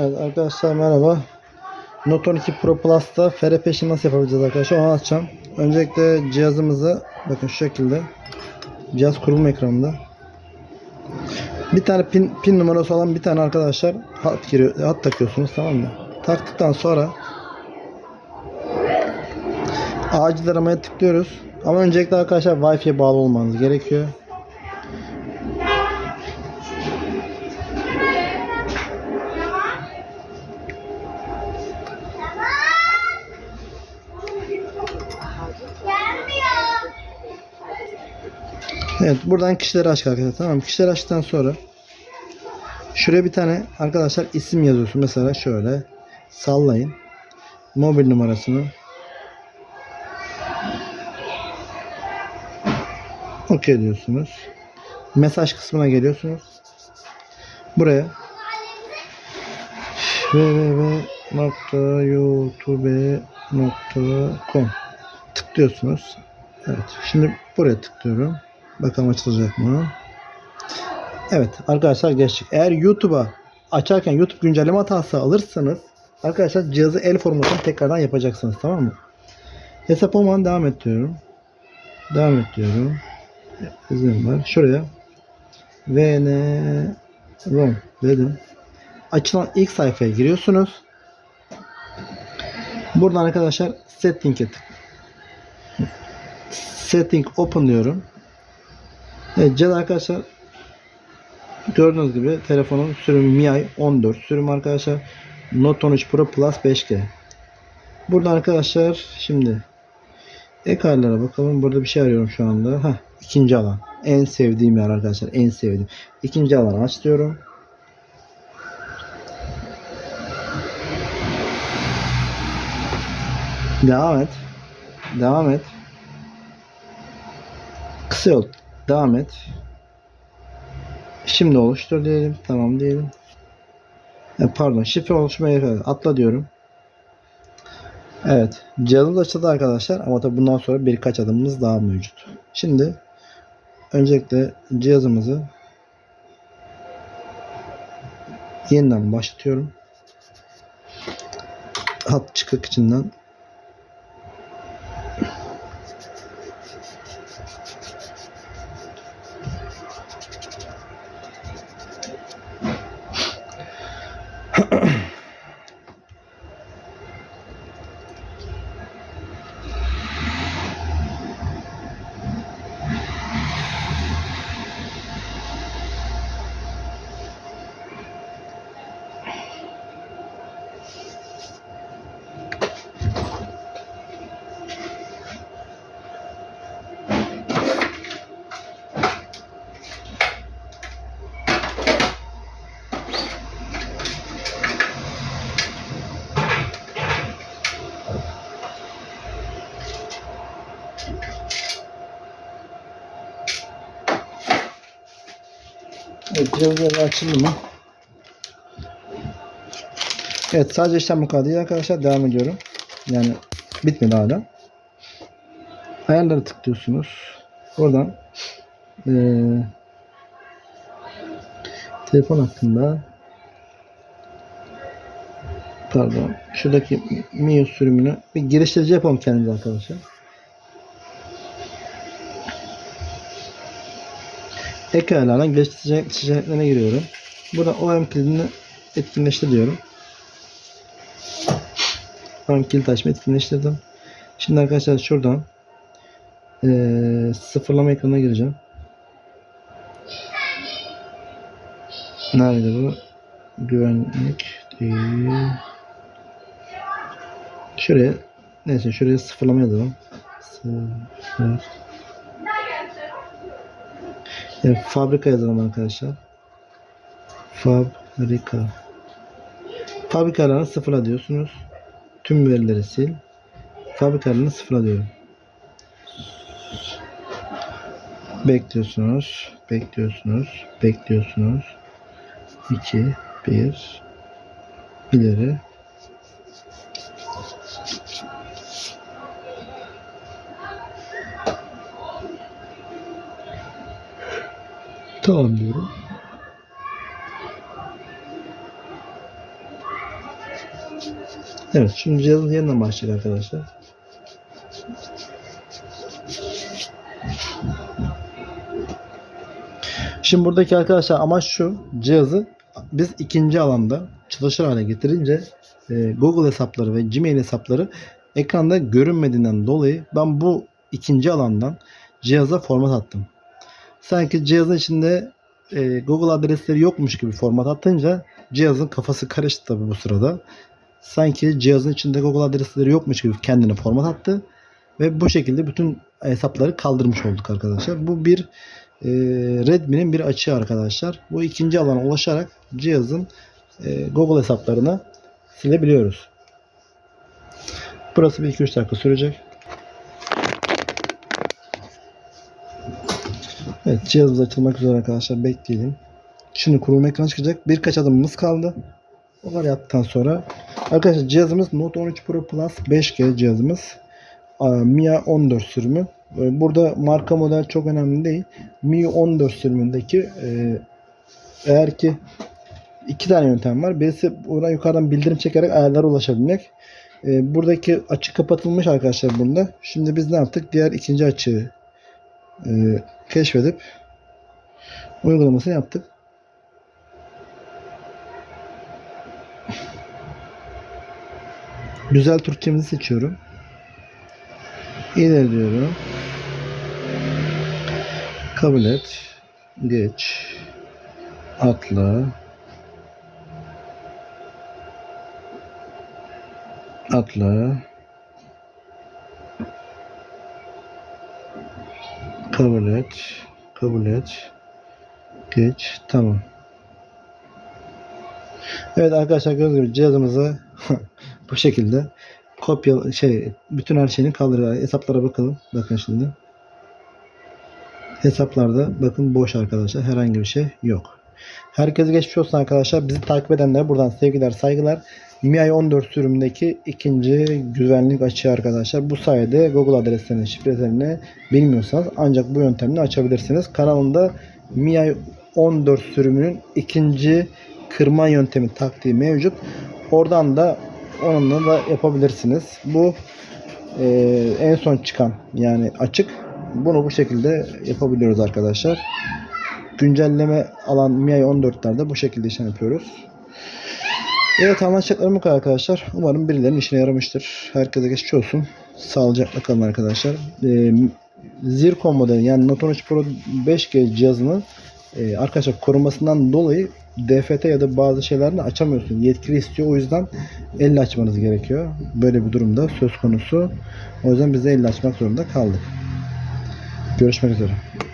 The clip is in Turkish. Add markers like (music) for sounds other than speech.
Evet arkadaşlar merhaba. Note 12 Pro Plus'ta FR peşini nasıl yapabileceğiz arkadaşlar onu anlatacağım. Öncelikle cihazımızı bakın şu şekilde cihaz kurulum ekranında bir tane pin, pin numarası olan bir tane arkadaşlar hat giriyor hat takıyorsunuz tamam mı? Taktıktan sonra acil aramaya tıklıyoruz. Ama öncelikle arkadaşlar Wi-Fi'ye bağlı olmanız gerekiyor. Evet buradan kişileri aç arkadaşlar. Tamam? Kişileri açtıktan sonra şuraya bir tane arkadaşlar isim yazıyorsun. Mesela şöyle sallayın. Mobil numarasını. Okey diyorsunuz. Mesaj kısmına geliyorsunuz. Buraya. www.youtube.com tıklıyorsunuz. Evet şimdi buraya tıklıyorum Bakalım açılacak mı? Evet arkadaşlar geçtik. Eğer YouTube'a açarken YouTube güncelleme hatası alırsanız arkadaşlar cihazı el formatını tekrardan yapacaksınız tamam mı? Hesap olmadan devam et. Devam et diyorum. İzin var. Şuraya VN ROM dedim. Açılan ilk sayfaya giriyorsunuz. Buradan arkadaşlar setting'e tık. Setting open diyorum. Evet cihaz arkadaşlar gördüğünüz gibi telefonun sürümü MIUI 14 sürüm arkadaşlar. Note 13 Pro Plus 5G burada arkadaşlar şimdi ek bakalım. Burada bir şey arıyorum şu anda. Heh, ikinci alan. En sevdiğim yer arkadaşlar en sevdiğim. İkinci alanı aç diyorum. Devam et. Devam et. Kısa yol Devam et. Şimdi oluştur diyelim. Tamam diyelim. E, pardon şifre oluşmaya kadar atla diyorum. Evet. Cihazımız açıldı arkadaşlar. Ama tabi bundan sonra birkaç adımımız daha mevcut. Şimdi öncelikle cihazımızı yeniden başlatıyorum. Hat çıkık içinden Evet cihazlar açıldı mı? Evet sadece işlem bu kadar arkadaşlar. Devam ediyorum. Yani bitmedi hala. Ayarları tıklıyorsunuz. Oradan ee, telefon hakkında pardon şuradaki MIUI sürümünü bir geliştirici yapalım kendimize arkadaşlar. Ek geliştirici seçeneklerine giriyorum. Burada OM kilidini etkinleştir diyorum. OM kilit açma etkinleştirdim. Şimdi arkadaşlar şuradan ee, sıfırlama ekranına gireceğim. Nerede bu? Güvenlik değil. Şuraya neyse şuraya sıfırlama yazalım. Sıfır. Evet, fabrika yazalım arkadaşlar. Fabrika. Fabrikalarını sıfırla diyorsunuz. Tüm verileri sil. Fabrikalarını sıfırla diyorum. Bekliyorsunuz. Bekliyorsunuz. Bekliyorsunuz. 2 1 ileri Tamam diyorum. Evet şimdi cihazın yeniden başlayacak arkadaşlar. Şimdi buradaki arkadaşlar amaç şu. Cihazı biz ikinci alanda çalışır hale getirince e, Google hesapları ve Gmail hesapları ekranda görünmediğinden dolayı ben bu ikinci alandan cihaza format attım. Sanki cihazın içinde e, Google adresleri yokmuş gibi format atınca cihazın kafası karıştı tabi bu sırada. Sanki cihazın içinde Google adresleri yokmuş gibi kendine format attı ve bu şekilde bütün hesapları kaldırmış olduk arkadaşlar. Bu bir e, Redmi'nin bir açığı arkadaşlar. Bu ikinci alana ulaşarak cihazın e, Google hesaplarını silebiliyoruz. Burası bir 2-3 dakika sürecek. Evet cihazımız açılmak üzere arkadaşlar bekleyelim. Şimdi kurulum ekranı çıkacak. Birkaç adımımız kaldı. O kadar yaptıktan sonra arkadaşlar cihazımız Note 13 Pro Plus 5G cihazımız. Aa, Mi 14 sürümü. Ee, Burada marka model çok önemli değil. Mi 14 sürümündeki e, eğer ki iki tane yöntem var. Birisi buradan yukarıdan bildirim çekerek ayarlara ulaşabilmek. E, buradaki açı kapatılmış arkadaşlar bunda. Şimdi biz ne yaptık? Diğer ikinci açığı e, keşfedip uygulamasını yaptık. Güzel Türkçemizi seçiyorum. İlerliyorum. Kabul et. Geç. Atla. Atla. Kabul et. Kabul et. Geç. Tamam. Evet arkadaşlar gördüğünüz gibi cihazımızı (laughs) bu şekilde kopya şey bütün her şeyini kaldırıyor. Hesaplara bakalım. Bakın şimdi. Hesaplarda bakın boş arkadaşlar. Herhangi bir şey yok. Herkese geçmiş olsun arkadaşlar. Bizi takip edenlere buradan sevgiler, saygılar. MIUI 14 sürümündeki ikinci güvenlik açığı arkadaşlar. Bu sayede Google adreslerini, şifrelerini bilmiyorsanız ancak bu yöntemle açabilirsiniz. Kanalımda MIUI 14 sürümünün ikinci kırma yöntemi taktiği mevcut. Oradan da onunla da yapabilirsiniz. Bu e, en son çıkan yani açık. Bunu bu şekilde yapabiliyoruz arkadaşlar. Güncelleme alan MIUI 14'lerde bu şekilde işlem yapıyoruz. Evet anlatacaklarım bu kadar arkadaşlar. Umarım birilerinin işine yaramıştır. Herkese geçmiş olsun. Sağlıcakla kalın arkadaşlar. Ee, Zircon modeli yani Note 13 Pro 5G cihazını e, arkadaşlar korumasından dolayı DFT ya da bazı şeylerini açamıyorsun. Yetkili istiyor. O yüzden elle açmanız gerekiyor. Böyle bir durumda söz konusu. O yüzden biz de elle açmak zorunda kaldık. Görüşmek üzere.